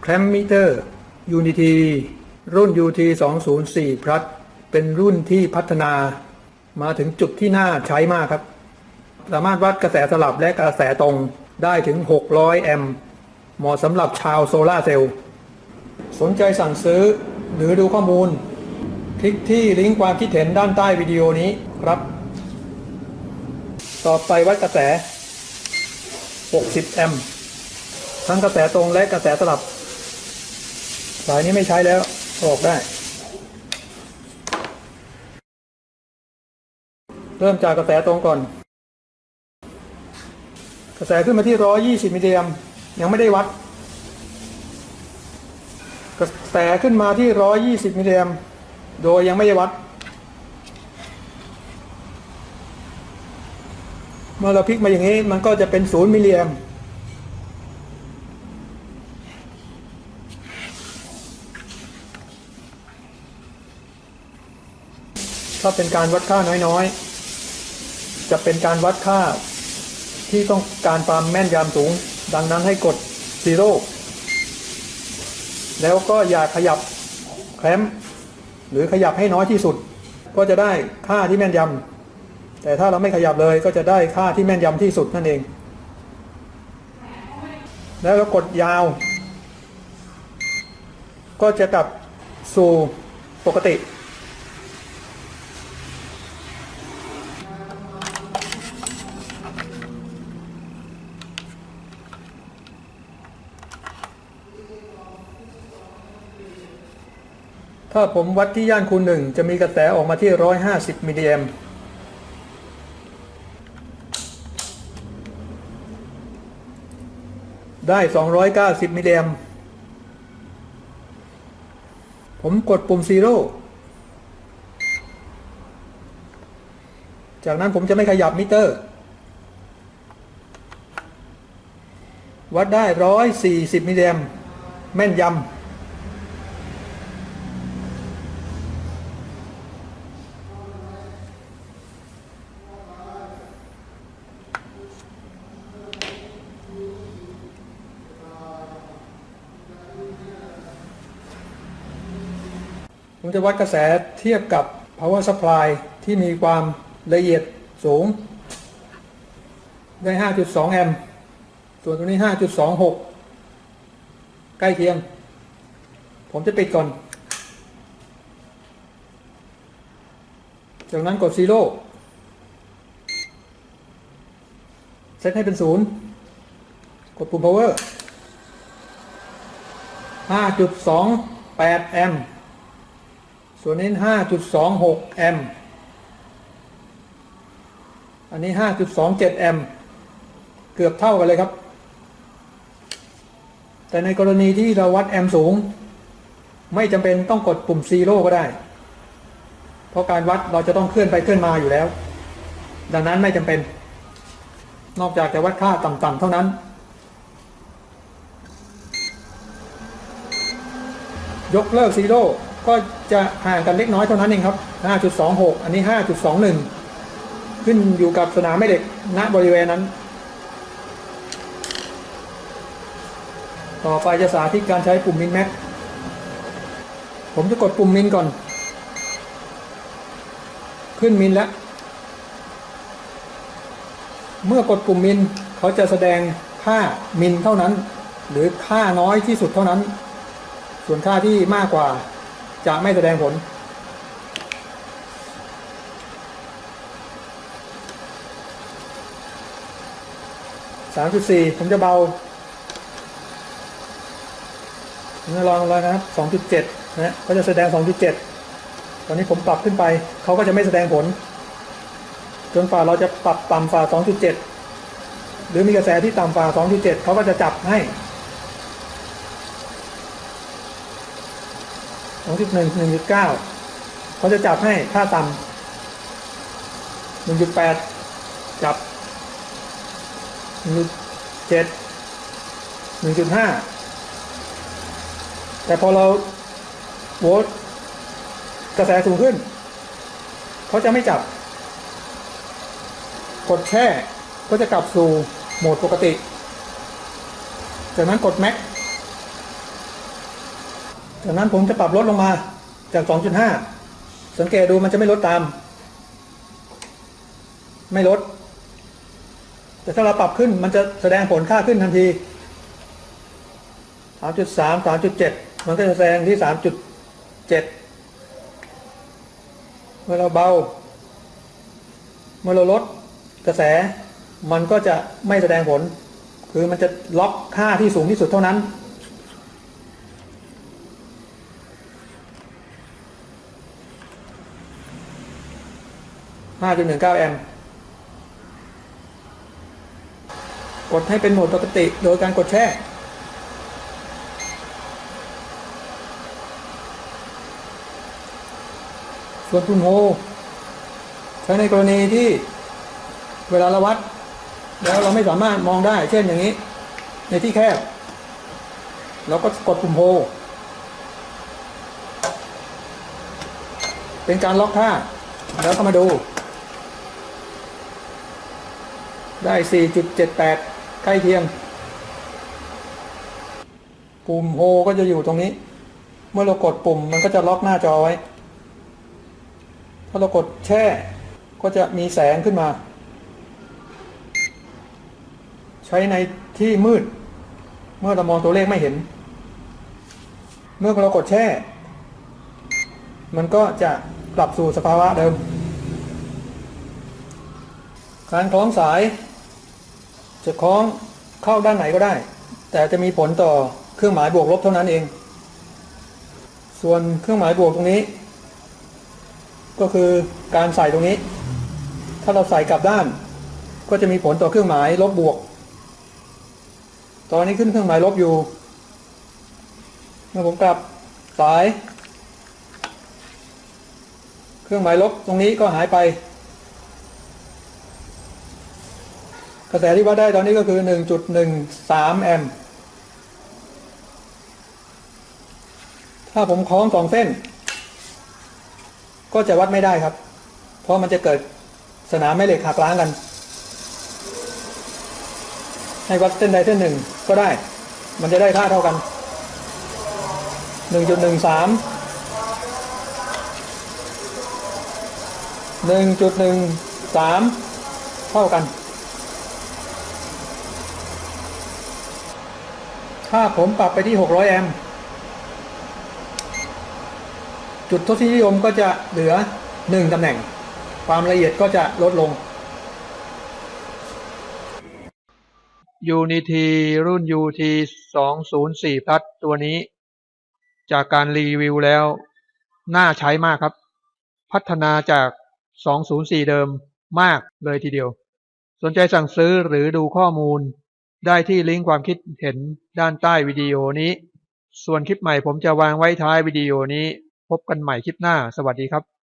แคลมมิเตอร์ Unity รุ่น UT 204 Plus เป็นรุ่นที่พัฒนามาถึงจุดที่น่าใช้มากครับ สามารถวัดกระแสสลับและกระแสตรงได้ถึง 600 แอมป์เหมาะสำหรับชาวโซลาเซลล์ สนใจสั่งซื้อหรือดูข้อมูล คลิกที่ลิงก์ความคิดเห็นด้านใต้วิดีโอนี้ครับ ต่อไปวัดกระแส 60 แอมป์ทั้งกระแสตรงและกระแสสลับ สายนี้ไม่ใช้แล้วออกได้ เริ่มจากกระแสตรงก่อน กระแสขึ้นมาที่120มิลลิแอมยังไม่ได้วัด กระแสขึ้นมาที่120มิลลิแอมโดยยังไม่ได้วัด เมื่อเราพลิกมาอย่างนี้มันก็จะเป็น0มิลลิแอม ถ้าเป็นการวัดค่าน้อยๆ จะเป็นการวัดค่าที่ต้องการความแม่นยำสูง ดังนั้นให้กด0แล้วก็อย่าขยับแคลมหรือขยับให้น้อยที่สุด ก็จะได้ค่าที่แม่นยำแต่ถ้าเราไม่ขยับเลยก็จะได้ค่าที่แม่นยำที่สุดนั่นเอง แล้วก็กดยาว ก็จะกลับสู่ปกติ ถ้าผมวัดที่ย่านคูณหนึ่งจะมีกระแสออกมาที่ 150 มิลลิแอมได้ 290 มิลลิแอมผมกดปุ่ม 0 จากนั้นผมจะไม่ขยับมิเตอร์ วัดได้ 140 มิลลิแอมแม่นยำ ผมจะวัดกระแสเทียบกับ power supply ที่มีความละเอียดสูง ได้ 5.2 แอมป์ส่วนตัวนี้ 5.26 ใกล้เคียง ผมจะปิดก่อน จากนั้นกด zero เซตให้เป็นศูนย์กดปุ่ม power 5.28 แอมป์ ส่วนนี้ 5.26 แอมป์ อันนี้ 5.27 แอมป์ เกือบเท่ากันเลยครับ แต่ในกรณีที่เราวัดแอมป์สูง ไม่จำเป็นต้องกดปุ่มซีโร่ก็ได้ เพราะการวัดเราจะต้องเคลื่อนไปเคลื่อนมาอยู่แล้ว ดังนั้นไม่จำเป็น นอกจากจะวัดค่าต่ำๆเท่านั้น ยกเลิกซีโร่ ก็จะห่างกันเล็กน้อยเท่านั้นเองครับ 5.26 อันนี้ 5.21 ขึ้นอยู่กับสนามแม่เหล็กณบริเวณนั้น ต่อไปจะสาธิตการใช้ปุ่มมินแม็กผมจะกดปุ่มมินก่อน ขึ้นมินแล้ว เมื่อกดปุ่มมินเขาจะแสดงค่ามินเท่านั้น หรือค่าน้อยที่สุดเท่านั้น ส่วนค่าที่มากกว่า จะไม่แสดงผล สามจุดสี่ผมจะเบาผมจะลองเลยนะครับสองจุดเจ็ดนะก็จะแสดงสองจุดเจ็ดตอนนี้ผมปรับขึ้นไป เขาก็จะไม่แสดงผล จนฝ่าเราจะปรับต่ำฝ่าสองจุดเจ็ดหรือมีกระแสที่ต่ำฝ่าสองจุดเจ็ดเขาก็จะจับให้ สองจุดหนึ่งหนึ่งจุดเก้าเขาจะจับให้ค่าต่ำหนึ่งจุดแปดจับหนึ่งจุดเจ็ดหนึ่งจุดห้าแต่พอเราโหวตกระแสสูงขึ้น เขาจะไม่จับ กดแช่ก็จะกลับสู่โหมดปกติ จากนั้นกดแม็ก จากนั้นผมจะปรับลดลงมาจาก 2.5 สังเกตดูมันจะไม่ลดตาม ไม่ลด แต่ถ้าเราปรับขึ้นมันจะแสดงผลค่าขึ้นทันที 3.3 3.7 มันก็จะแสดงที่ 3.7 เมื่อเราเบา เมื่อเราลดกระแส มันก็จะไม่แสดงผล คือมันจะล็อกค่าที่สูงที่สุดเท่านั้น 5.19 แอมป์กดให้เป็นโหมดปกติโดยการกดแช่ส่วนปุ่มโฮใช้ในกรณีที่เวลาเราวัด แล้วเราไม่สามารถมองได้ เช่นอย่างนี้ ในที่แคบเราก็กดปุ่มโฮเป็นการล็อกค่าแล้วก็มาดู ได้ 4.78 ใกล้เคียง ปุ่มโฮก็จะอยู่ตรงนี้ เมื่อเรากดปุ่มมันก็จะล็อกหน้าจอไว้ ถ้าเรากดแช่ก็จะมีแสงขึ้นมา ใช้ในที่มืด เมื่อเรามองตัวเลขไม่เห็น เมื่อเรากดแช่ มันก็จะกลับสู่สภาวะเดิม การคล้องสาย จะคล้องเข้าด้านไหนก็ได้ แต่จะมีผลต่อเครื่องหมายบวกลบเท่านั้นเอง ส่วนเครื่องหมายบวกตรงนี้ ก็คือการใส่ตรงนี้ ถ้าเราใส่กลับด้าน ก็จะมีผลต่อเครื่องหมายลบบวก ตอนนี้ขึ้นเครื่องหมายลบอยู่เมื่อผมกลับสาย เครื่องหมายลบตรงนี้ก็หายไป กระแสที่วัดได้ตอนนี้ก็คือ1.13แอมป์ถ้าผมคล้องสองเส้น ก็จะวัดไม่ได้ครับ เพราะมันจะเกิดสนามแม่เหล็กหักล้างกัน ให้วัดเส้นใดเส้นหนึ่งก็ได้ มันจะได้ค่าเท่ากัน1.13 1.13เท่ากัน ถ้าผมปรับไปที่ 600 แอมป์จุดทศนิยมก็จะเหลือ 1ตำแหน่ง ความละเอียดก็จะลดลง Unity รุ่น UT 204 Plus ตัวนี้ จากการรีวิวแล้ว น่าใช้มากครับ พัฒนาจาก 204 เดิมมากเลยทีเดียว สนใจสั่งซื้อหรือดูข้อมูล ได้ที่ลิงก์ความคิดเห็นด้านใต้วิดีโอนี้ ส่วนคลิปใหม่ผมจะวางไว้ท้ายวิดีโอนี้ พบกันใหม่คลิปหน้า สวัสดีครับ